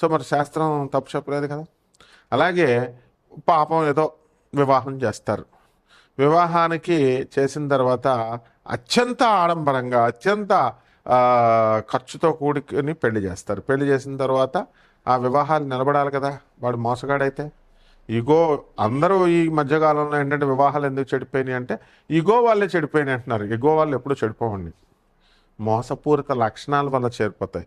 So మరి శాస్త్రం తప్పు చెప్పలేదు కదా. అలాగే పాపం ఏదో వివాహం చేస్తారు. వివాహానికి చేసిన తర్వాత అత్యంత ఆడంబరంగా అత్యంత ఖర్చుతో కూడుకుని పెళ్ళి చేస్తారు. పెళ్ళి చేసిన తర్వాత ఆ వివాహాలు నిలబడాలి కదా. వాడు మోసగాడైతే. ఇగో అందరూ ఈ మధ్యకాలంలో ఏంటంటే వివాహాలు ఎందుకు చెడిపోయినాయి అంటే ఇగో వాళ్ళే చెడిపోయినాయి అంటున్నారు. ఇగో వాళ్ళు ఎప్పుడూ చెడిపోవండి. మోసపూరిత లక్షణాల వల్ల చేరిపోతాయి.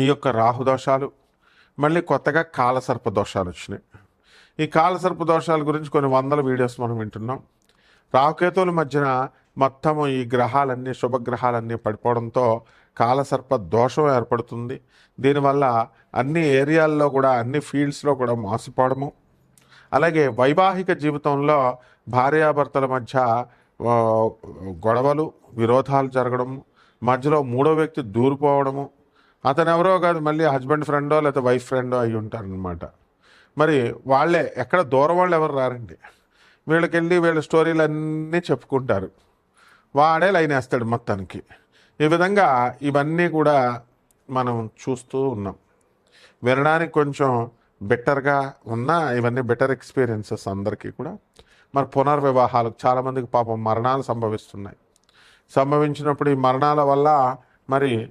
ఈ యొక్క రాహు దోషాలు మళ్ళీ కొత్తగా కాలసర్ప దోషాలు వచ్చినాయి. ఈ కాలసర్ప దోషాల గురించి కొన్ని వందల వీడియోస్ మనం వింటున్నాం. రాహుకేతువుల మధ్యన మొత్తము ఈ గ్రహాలన్నీ శుభగ్రహాలన్నీ పడిపోవడంతో కాలసర్ప దోషం ఏర్పడుతుంది. దీనివల్ల అన్ని ఏరియాల్లో కూడా అన్ని ఫీల్డ్స్లో కూడా మోసపోవడము. అలాగే వైవాహిక జీవితంలో భార్యాభర్తల మధ్య గొడవలు విరోధాలు జరగడం మధ్యలో మూడో వ్యక్తి దూరిపోవడము. అతను ఎవరో కాదు మళ్ళీ హస్బెండ్ ఫ్రెండో లేకపోతే వైఫ్ ఫ్రెండో అయి ఉంటారనమాట మరి వాళ్ళే ఎక్కడ దూరం వాళ్ళు ఎవరు రారండి? వీళ్ళకెళ్ళి వీళ్ళ స్టోరీలు అన్నీ చెప్పుకుంటారు. వాడే లైన్ వేస్తాడు మొత్తానికి. ఈ విధంగా ఇవన్నీ కూడా మనం చూస్తూ ఉన్నాం. వినడానికి కొంచెం బెటర్గా ఉన్న ఇవన్నీ బెటర్ ఎక్స్పీరియన్సెస్ అందరికీ కూడా. మరి పునర్వివాహాలు చాలామందికి పాపం మరణాలు సంభవిస్తున్నాయి. సంభవించినప్పుడు ఈ మరణాల వల్ల మరి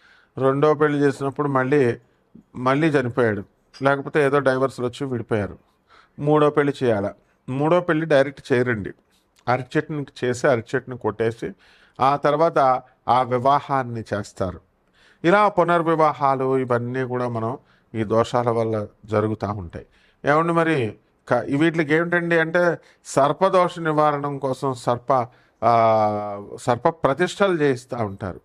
రెండో పెళ్ళి చేసినప్పుడు మళ్ళీ మళ్ళీ చనిపోయాడు. లేకపోతే ఏదో డైవర్స్లు వచ్చి విడిపోయారు. మూడో పెళ్ళి చేయాలా. మూడో పెళ్ళి డైరెక్ట్ చేయరండి. అరటి చెట్టుని చేసి అరటి చెట్టుని కొట్టేసి ఆ తర్వాత ఆ వివాహాన్ని చేస్తారు. ఇలా పునర్వివాహాలు ఇవన్నీ కూడా మనం ఈ దోషాల వల్ల జరుగుతూ ఉంటాయి. ఏమండి మరి? క- వీటికి ఏమిటండి అంటే సర్పదోష నివారణం కోసం సర్ప సర్ప ప్రతిష్టలు చేయిస్తూ ఉంటారు.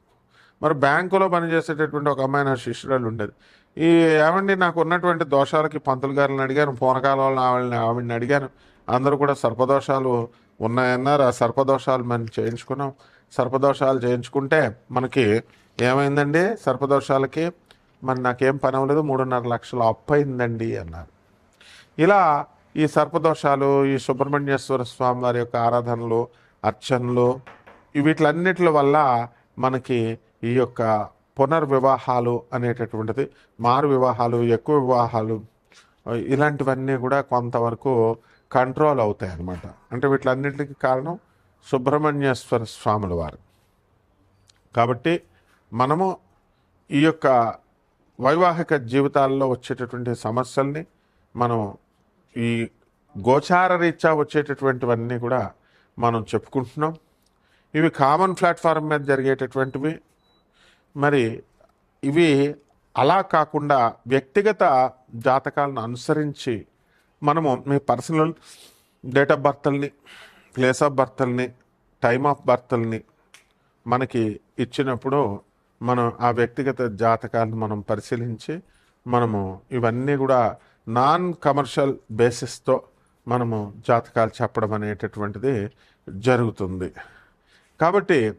మరి బ్యాంకులో పనిచేసేటటువంటి ఒక అమ్మాయి నా శిష్యురాలు ఉండేది. ఈ ఏమండి నాకు ఉన్నటువంటి దోషాలకి పంతులు గారిని అడిగాను పూనకాల వాళ్ళని ఆవిడని ఆవిడని అడిగాను. అందరూ కూడా సర్పదోషాలు ఉన్నాయన్నారు. ఆ సర్పదోషాలు మనం చేయించుకున్నాం. సర్పదోషాలు చేయించుకుంటే మనకి ఏమైందండి? సర్పదోషాలకి మరి నాకేం పని అవ్వలేదు మూడున్నర లక్షలు అప్పు అయిందండి అన్నారు. ఇలా ఈ సర్పదోషాలు ఈ సుబ్రహ్మణ్యేశ్వర స్వామి వారి యొక్క ఆరాధనలు అర్చనలు వీటిలన్నిటి వల్ల మనకి ఈ యొక్క పునర్వివాహాలు అనేటటువంటిది మారు వివాహాలు ఎక్కువ వివాహాలు ఇలాంటివన్నీ కూడా కొంతవరకు కంట్రోల్ అవుతాయి అన్నమాట. అంటే వీటిలన్నిటికీ కారణం సుబ్రహ్మణ్యేశ్వర స్వాముల వారు. కాబట్టి మనము ఈ యొక్క వైవాహిక జీవితాల్లో వచ్చేటటువంటి సమస్యల్ని మనం ఈ గోచార రీత్యా వచ్చేటటువంటివన్నీ కూడా మనం చెప్పుకుంటున్నాం. ఇవి కామన్ ప్లాట్ఫామ్ మీద జరిగేటటువంటివి మరి ఇవి అలా కాకుండా వ్యక్తిగత జాతకాలను అనుసరించి మనము మీ పర్సనల్ డేట్ ఆఫ్ బర్త్ల్ని ప్లేస్ ఆఫ్ బర్త్ల్ని టైమ్ ఆఫ్ బర్త్ల్ని మనకి ఇచ్చినప్పుడు మనం ఆ వ్యక్తిగత జాతకాలను మనం పరిశీలించి మనము ఇవన్నీ కూడా నాన్ కమర్షియల్ బేసిస్తో మనము జాతకాలు చెప్పడం అనేటటువంటిది జరుగుతుంది. కాబట్టి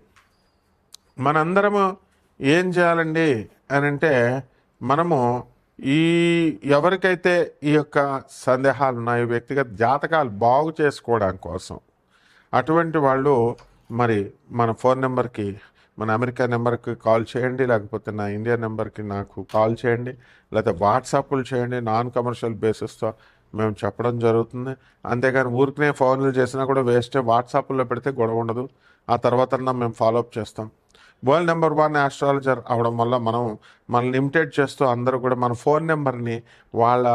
మనందరము ఏం చేయాలండి అని అంటే మనము ఈ ఎవరికైతే ఈ యొక్క సందేహాలు ఉన్నాయో వ్యక్తిగత జాతకాలు బాగు చేసుకోవడం కోసం అటువంటి వాళ్ళు మరి మన ఫోన్ నెంబర్కి మన అమెరికా నెంబర్కి కాల్ చేయండి లేకపోతే నా ఇండియా నెంబర్కి నాకు కాల్ చేయండి లేకపోతే వాట్సాప్లు చేయండి నాన్ కమర్షియల్ బేసిస్తో మేము చెప్పడం జరుగుతుంది. అంతేగాని ఊరికనే ఫోన్లు చేసినా కూడా వేస్టే వాట్సాప్లో పెడితే గొడవ ఉండదు. ఆ తర్వాత మేము ఫాలోఅప్ చేస్తాం. వరల్డ్ నెంబర్ వన్ ఆస్ట్రాలజర్ అవడం వల్ల మనం మనల్ని ఇమిటేట్ చేస్తూ అందరూ కూడా మన ఫోన్ నెంబర్ని వాళ్ళ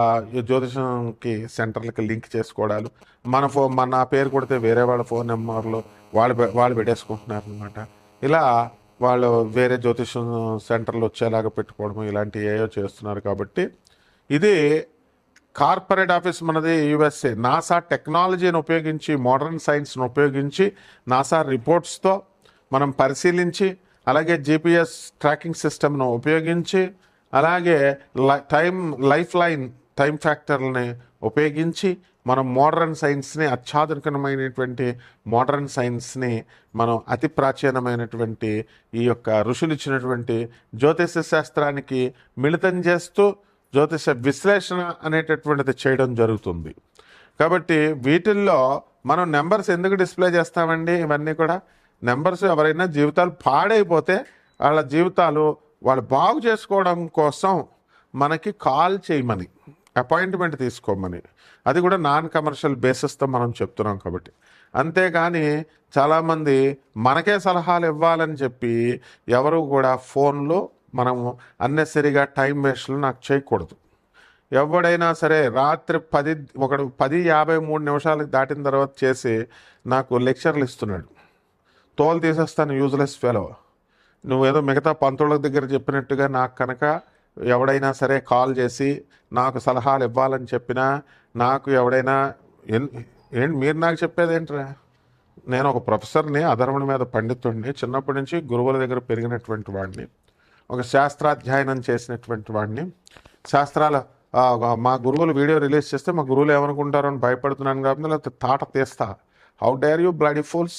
జ్యోతిషంకి సెంటర్లకి లింక్ చేసుకోవడాలు. మన ఫో మన పేరు కొడితే వేరే వాళ్ళ ఫోన్ నెంబర్లు వాళ్ళు వాళ్ళు పెట్టేసుకుంటున్నారు అనమాట ఇలా వాళ్ళు వేరే జ్యోతిషం సెంటర్లు వచ్చేలాగా పెట్టుకోవడం ఇలాంటివి ఏయో చేస్తున్నారు కాబట్టి ఇది కార్పొరేట్ ఆఫీస్ మనది యుఎస్ఏ. నాసా టెక్నాలజీని ఉపయోగించి మోడర్న్ సైన్స్ను ఉపయోగించి నాసా రిపోర్ట్స్తో మనం పరిశీలించి అలాగే జీపీఎస్ ట్రాకింగ్ సిస్టమ్ను ఉపయోగించి అలాగే లై- టైం లైఫ్ లైన్ టైం ఫ్యాక్టర్ని ఉపయోగించి మనం మోడర్న్ సైన్స్ని అత్యాధునికమైనటువంటి మోడర్న్ సైన్స్ని మనం అతి ప్రాచీనమైనటువంటి ఈ యొక్క ఋషులు ఇచ్చినటువంటి జ్యోతిష శాస్త్రానికి మిళితం చేస్తూ జ్యోతిష విశ్లేషణ అనేటటువంటిది చేయడం జరుగుతుంది. కాబట్టి వీటిల్లో మనం నెంబర్స్ ఎందుకు డిస్ప్లే చేస్తామండి? ఇవన్నీ కూడా నెంబర్స్ ఎవరైనా జీవితాలు పాడైపోతే వాళ్ళ జీవితాలు వాళ్ళు బాగు చేసుకోవడం కోసం మనకి కాల్ చేయమని అపాయింట్మెంట్ తీసుకోమని. అది కూడా నాన్ కమర్షియల్ బేసిస్తో మనం చెప్తున్నాం కాబట్టి. అంతేగాని చాలామంది మనకే సలహాలు ఇవ్వాలని చెప్పి ఎవరు కూడా ఫోన్లో మనము అన్నెసరిగా టైం వేస్ట్లు నాకు చేయకూడదు. ఎవడైనా సరే రాత్రి పది ఒకడు పది యాభై మూడు నిమిషాలకు దాటిన తర్వాత చేసి నాకు లెక్చర్లు ఇస్తున్నాడు. తోలు తీసేస్తాను యూజ్లెస్ ఫెలో నువ్వేదో మిగతా పంతుల దగ్గర చెప్పినట్టుగా నాకు కనుక ఎవడైనా సరే కాల్ చేసి నాకు సలహాలు ఇవ్వాలని చెప్పినా నాకు ఎవడైనా ఎన్- ఏంటి మీరు నాకు చెప్పేది ఏంట్రా? నేను ఒక ప్రొఫెసర్ని అధర్మణ మీద పండితుడిని చిన్నప్పటి నుంచి గురువుల దగ్గర పెరిగినటువంటి వాడిని ఒక శాస్త్రాధ్యయనం చేసినటువంటి వాడిని శాస్త్రాల మా గురువులు వీడియో రిలీజ్ చేస్తే మా గురువులు ఏమనుకుంటారో అని భయపడుతున్నాను కాబట్టి లేకపోతే తాట తీస్తా. How dare you bloody fools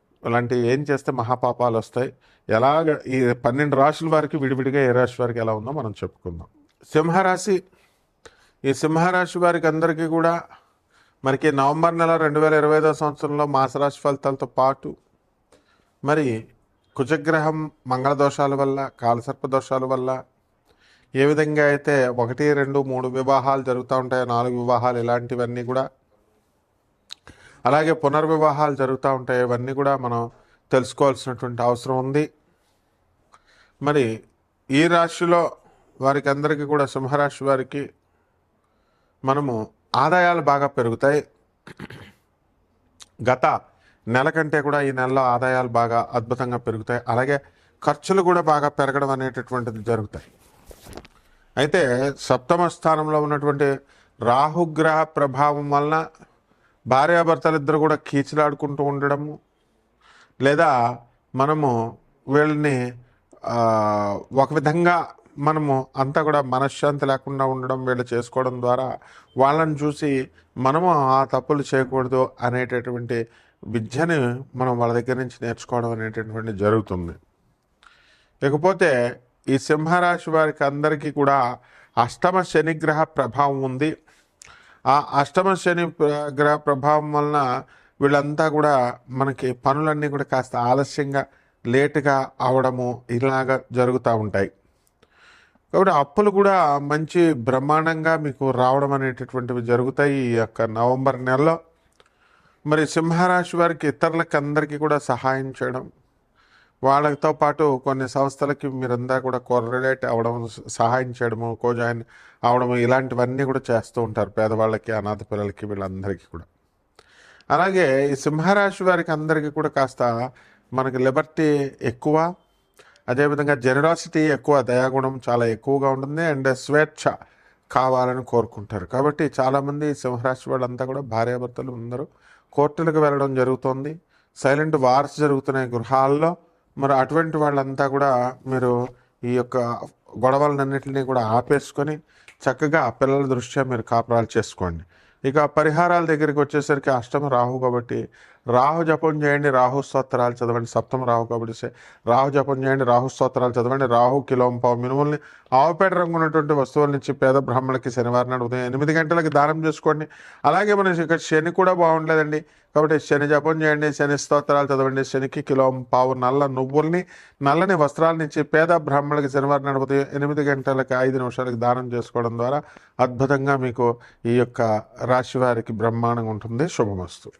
ఇలాంటివి ఏం చేస్తే మహాపాపాలు వస్తాయి? ఎలాగ ఈ పన్నెండు రాశుల వారికి విడివిడిగా ఏ రాశి వారికి ఎలా ఉందో మనం చెప్పుకుందాం. సింహరాశి ఈ సింహరాశి వారికి అందరికీ కూడా మనకి నవంబర్ నెల రెండు వేల ఇరవై ఐదో సంవత్సరంలో మాసరాశి ఫలితాలతో పాటు మరి కుజగ్రహం మంగళ దోషాల వల్ల కాలసర్ప దోషాల వల్ల ఏ విధంగా అయితే ఒకటి రెండు మూడు వివాహాలు జరుగుతూ ఉంటాయో నాలుగు వివాహాలు ఇలాంటివన్నీ కూడా అలాగే పునర్వివాహాలు జరుగుతూ ఉంటాయి. ఇవన్నీ కూడా మనం తెలుసుకోవాల్సినటువంటి అవసరం ఉంది. మరి ఈ రాశిలో వారికి అందరికీ కూడా సింహరాశి వారికి మనము ఆదాయాలు బాగా పెరుగుతాయి. గత నెల కంటే కూడా ఈ నెలలో ఆదాయాలు బాగా అద్భుతంగా పెరుగుతాయి. అలాగే ఖర్చులు కూడా బాగా పెరగడం అనేటటువంటిది జరుగుతాయి. అయితే సప్తమ స్థానంలో ఉన్నటువంటి రాహుగ్రహ ప్రభావం వలన భార్యాభర్తలు ఇద్దరు కూడా కీచులాడుకుంటూ ఉండడము లేదా మనము వీళ్ళని ఒక విధంగా మనము అంతా కూడా మనశ్శాంతి లేకుండా ఉండడం వీళ్ళు చేసుకోవడం ద్వారా వాళ్ళని చూసి మనము ఆ తప్పులు చేయకూడదు అనేటటువంటి విద్యని మనం వాళ్ళ దగ్గర నుంచి నేర్చుకోవడం అనేటటువంటి జరుగుతుంది. ఇకపోతే ఈ సింహరాశి వారికి అందరికీ కూడా అష్టమ శనిగ్రహ ప్రభావం ఉంది. ఆ అష్టమ శని గ్రహ ప్రభావం వలన వీళ్ళంతా కూడా మనకి పనులన్నీ కూడా కాస్త ఆలస్యంగా లేటుగా అవడము ఇలాగా జరుగుతూ ఉంటాయి. కాబట్టి అప్పులు కూడా మంచి బ్రహ్మాండంగా మీకు రావడం అనేటటువంటివి జరుగుతాయి ఈ యొక్క నవంబర్ నెలలో. మరి సింహరాశి వారికి ఇతరులకి అందరికీ కూడా సహాయం చేయడం వాళ్ళతో పాటు కొన్ని సంస్థలకి మీరంతా కూడా కొరలేట్ అవడం సహాయం చేయడము కోజాయిన్ అవడము ఇలాంటివన్నీ కూడా చేస్తూ ఉంటారు పేదవాళ్ళకి అనాథ పిల్లలకి వీళ్ళందరికీ కూడా. అలాగే ఈ సింహరాశి వారికి అందరికీ కూడా కాస్త మనకి లిబర్టీ ఎక్కువ అదేవిధంగా జెనరాసిటీ ఎక్కువ దయాగుణం చాలా ఎక్కువగా ఉంటుంది అండ్ స్వేచ్ఛ కావాలని కోరుకుంటారు. కాబట్టి చాలామంది సింహరాశి వాళ్ళంతా కూడా భార్యాభర్తలు అందరూ కోర్టులకు వెళ్ళడం జరుగుతుంది. సైలెంట్ వార్స్ జరుగుతున్నాయి గృహాల్లో. మరి అటువంటి వాళ్ళంతా కూడా మీరు ఈ యొక్క గొడవలన్నింటినీ కూడా ఆపేసుకొని చక్కగా పిల్లల దృష్ట్యా మీరు కాపురాలు చేసుకోండి. ఇక పరిహారాల దగ్గరికి వచ్చేసరికి అష్టమ రాహు కాబట్టి రాహు జపం చేయండి రాహు స్తోత్రాలు చదవండి సప్తమ రాహు కాబట్టి రాహు జపం చేయండి రాహు స్తోత్రాలు చదవండి రాహు కిలోం పావు మినుముల్ని ఆవుపేట రంగు ఉన్నటువంటి వస్తువుల నుంచి పేద బ్రాహ్మణులకి శనివారం నాడు ఉదయం ఎనిమిది గంటలకి దానం చేసుకోండి. అలాగే మన ఇక్కడ శని కూడా బాగుండలేదండి. కాబట్టి శని జపం చేయండి శని స్తోత్రాలు చదవండి శనికి కిలోం పావు నల్ల నువ్వుల్ని నల్లని వస్త్రాల నుంచి పేద బ్రాహ్మణులకి శనివారం నాడు ఉదయం ఎనిమిది గంటలకి ఐదు నిమిషాలకి దానం చేసుకోవడం ద్వారా అద్భుతంగా మీకు ఈ యొక్క రాశి వారికి బ్రహ్మాండంగా ఉంటుంది. శుభమస్తు.